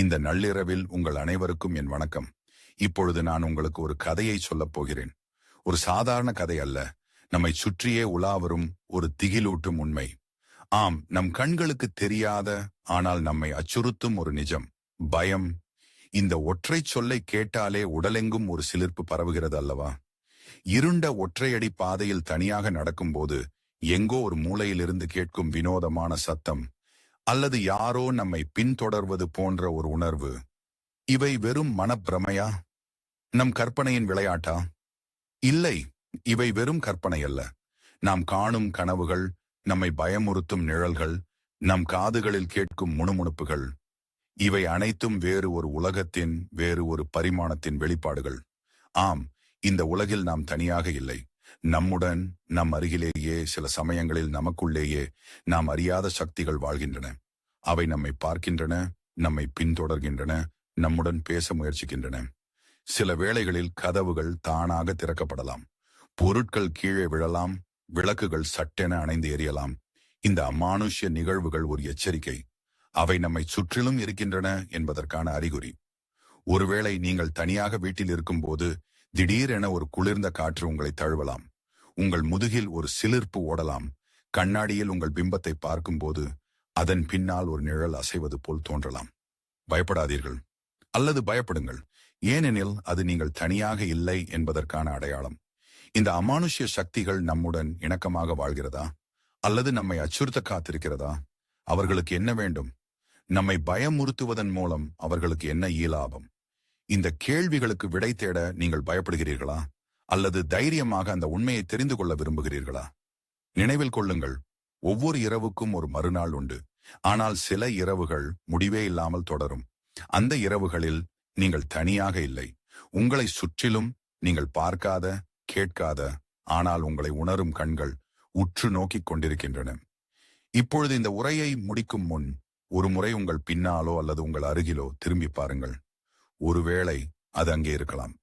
இந்த நள்ளிரவில் உங்கள் அனைவருக்கும் என் வணக்கம். இப்பொழுது நான் உங்களுக்கு ஒரு கதையை சொல்லப் போகிறேன். ஒரு சாதாரண கதை அல்ல. நம்மை சுற்றியே உலாவரும் ஒரு திகிலூட்டும் உண்மை. ஆம் நம் கண்களுக்கு தெரியாத ஆனால் நம்மை அச்சுறுத்தும் ஒரு நிஜம். பயம். இந்த ஒற்றை சொல்லை கேட்டாலே உடலெங்கும் ஒரு சிலிர்ப்பு பரவுகிறது அல்லவா? இருண்ட ஒற்றையடி பாதையில் தனியாக நடக்கும்போது எங்கோ ஒரு மூலையிலிருந்து கேட்கும் வினோதமான சத்தம். அல்லது யாரோ நம்மை பின்தொடர்வது போன்ற ஒரு உணர்வு. இவை வெறும் மனப்பிரமையா? நம் கற்பனையின் விளையாட்டா? இல்லை இவை வெறும் கற்பனை அல்ல. நாம் காணும் கனவுகள் நம்மை பயமுறுத்தும் நிழல்கள் நம் காதுகளில் கேட்கும் முணுமுணுப்புகள். இவை அனைத்தும் வேறு ஒரு உலகத்தின் வேறு ஒரு பரிமாணத்தின் வெளிப்பாடுகள். ஆம் இந்த உலகில் நாம் தனியாக இல்லை. நம்முடன் நம் அருகிலேயே சில சமயங்களில் நமக்குள்ளேயே நாம் அறியாத சக்திகள் வாழ்கின்றன. அவை நம்மை பார்க்கின்றன நம்மை பின்தொடர்கின்றன நம்முடன் பேச முயற்சிக்கின்றன. சில வேளைகளில் கதவுகள் தானாக திறக்கப்படலாம். பொருட்கள் கீழே விழலாம் விளக்குகள் சட்டென அணைந்து எரியலாம். இந்த அமானுஷ்ய நிகழ்வுகள் ஒரு எச்சரிக்கை. அவை நம்மை சுற்றிலும் இருக்கின்றன என்பதற்கான அறிகுறி. ஒருவேளை நீங்கள் தனியாக வீட்டில் இருக்கும்போது திடீரென ஒரு குளிர்ந்த காற்று உங்களை தழுவலாம். உங்கள் முதுகில் ஒரு சிலிர்ப்பு ஓடலாம். கண்ணாடியில் உங்கள் பிம்பத்தை பார்க்கும்போது அதன் பின்னால் ஒரு நிழல் அசைவது போல் தோன்றலாம். பயப்படாதீர்கள். அல்லது பயப்படுங்கள். ஏனெனில் அது நீங்கள் தனியாக இல்லை என்பதற்கான அடையாளம். இந்த அமானுஷ்ய சக்திகள் நம்முடன் இணக்கமாக வாழ்கிறதா? அல்லது நம்மை அச்சுறுத்த காத்திருக்கிறதா? அவர்களுக்கு என்ன வேண்டும்? நம்மை பயமுறுத்துவதன் மூலம் அவர்களுக்கு என்ன ஈலாபம் இந்த கேள்விகளுக்கு விடை தேட நீங்கள் பயப்படுகிறீர்களா? அல்லது தைரியமாக அந்த உண்மையை தெரிந்து கொள்ள விரும்புகிறீர்களா? நினைவில் கொள்ளுங்கள் ஒவ்வொரு இரவுக்கும் ஒரு மறுநாள் உண்டு. ஆனால் சில இரவுகள் முடிவே இல்லாமல் தொடரும். அந்த இரவுகளில் நீங்கள் தனியாக இல்லை. உங்களை சுற்றிலும் நீங்கள் பார்க்காத கேட்காத ஆனால் உங்களை உணரும் கண்கள் உற்று நோக்கிக் கொண்டிருக்கின்றன. இப்பொழுது இந்த உரையை முடிக்கும் முன் ஒரு முறை உங்கள் பின்னாலோ அல்லது உங்கள் அருகிலோ திரும்பி பாருங்கள். ஒருவேளை அது அங்கே இருக்கலாம்.